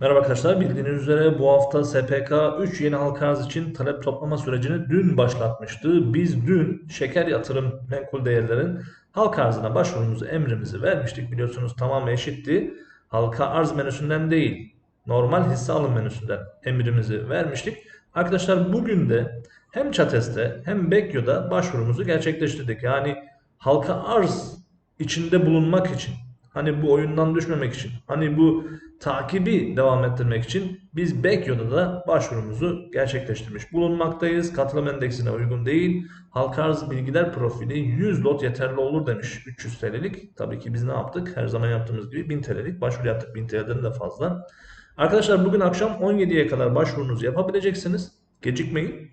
Merhaba arkadaşlar. Bildiğiniz üzere bu hafta SPK 3 yeni halka arz için talep toplama sürecini dün başlatmıştı. Biz dün şeker yatırım menkul değerlerin halka arzına başvurumuzu, emrimizi vermiştik. Biliyorsunuz tamamı eşitti. Halka arz menüsünden değil, normal hisse alım menüsünden emrimizi vermiştik. Arkadaşlar bugün de hem Çates'te hem Bekyo'da başvurumuzu gerçekleştirdik. Yani halka arz içinde bulunmak için Hani bu oyundan düşmemek için, hani bu takibi devam ettirmek için biz Bekyo'da da başvurumuzu gerçekleştirmiş bulunmaktayız. Katılım endeksine uygun değil. Halka arz bilgiler profili 100 lot yeterli olur demiş 300 TL'lik. Tabii ki biz ne yaptık? Her zaman yaptığımız gibi 1000 TL'lik başvuru yaptık. 1000 TL'den de fazla. Arkadaşlar bugün akşam 17'ye kadar başvurunuzu yapabileceksiniz. Gecikmeyin.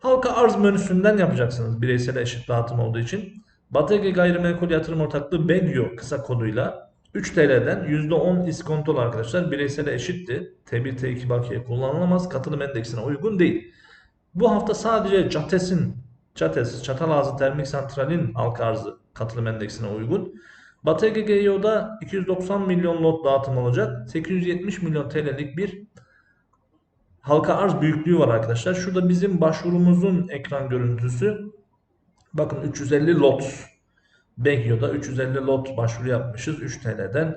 Halka arz menüsünden yapacaksınız bireysel eşit dağıtım olduğu için. Batı Ege Gayrimenkul Yatırım Ortaklığı BEGYO kısa koduyla 3 TL'den %10 iskontolu arkadaşlar bireysele eşitti. T1 T2 bakiye kullanılamaz. Katılım endeksine uygun değil. Bu hafta sadece CATES'in CATES, Çatalazı Termik Santral'in halka arzı katılım endeksine uygun. Batı Ege GYO'da 290 milyon lot dağıtım olacak. 870 milyon TL'lik bir halka arz büyüklüğü var arkadaşlar. Şurada bizim başvurumuzun ekran görüntüsü. Bakın 350 lot. Begyo'da 350 lot başvuru yapmışız 3 TL'den.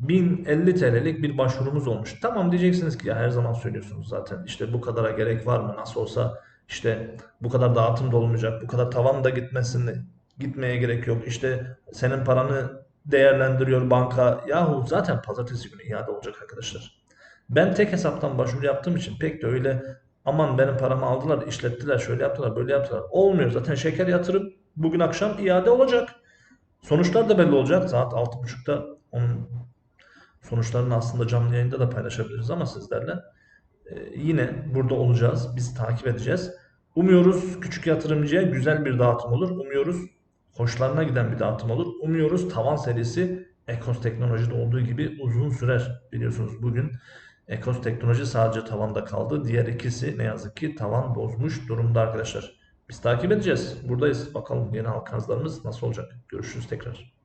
1050 TL'lik bir başvurumuz olmuş. Tamam diyeceksiniz ki ya her zaman söylüyorsunuz zaten işte bu kadara gerek var mı? Nasıl olsa işte bu kadar dağıtım da olmayacak. Bu kadar tavan da gitmesin gitmeye gerek yok. İşte senin paranı değerlendiriyor banka. Yahu zaten pazartesi günü iade olacak arkadaşlar. Ben tek hesaptan başvuru yaptığım için pek de öyle aman benim paramı aldılar, işlettiler, şöyle yaptılar, böyle yaptılar. Olmuyor. Zaten şeker yatırıp bugün akşam iade olacak. Sonuçlar da belli olacak. Saat 6.30'da onun sonuçlarını aslında canlı yayında da paylaşabiliriz ama sizlerle. Ee, yine burada olacağız. Biz takip edeceğiz. Umuyoruz küçük yatırımcıya güzel bir dağıtım olur. Umuyoruz hoşlarına giden bir dağıtım olur. Umuyoruz tavan serisi Ekos Teknoloji'de olduğu gibi uzun sürer. Biliyorsunuz bugün Ekos Teknoloji sadece tavanda kaldı. Diğer ikisi ne yazık ki tavan bozmuş durumda arkadaşlar. Biz takip edeceğiz. Buradayız. Bakalım yeni halk arzlarımız nasıl olacak. Görüşürüz tekrar.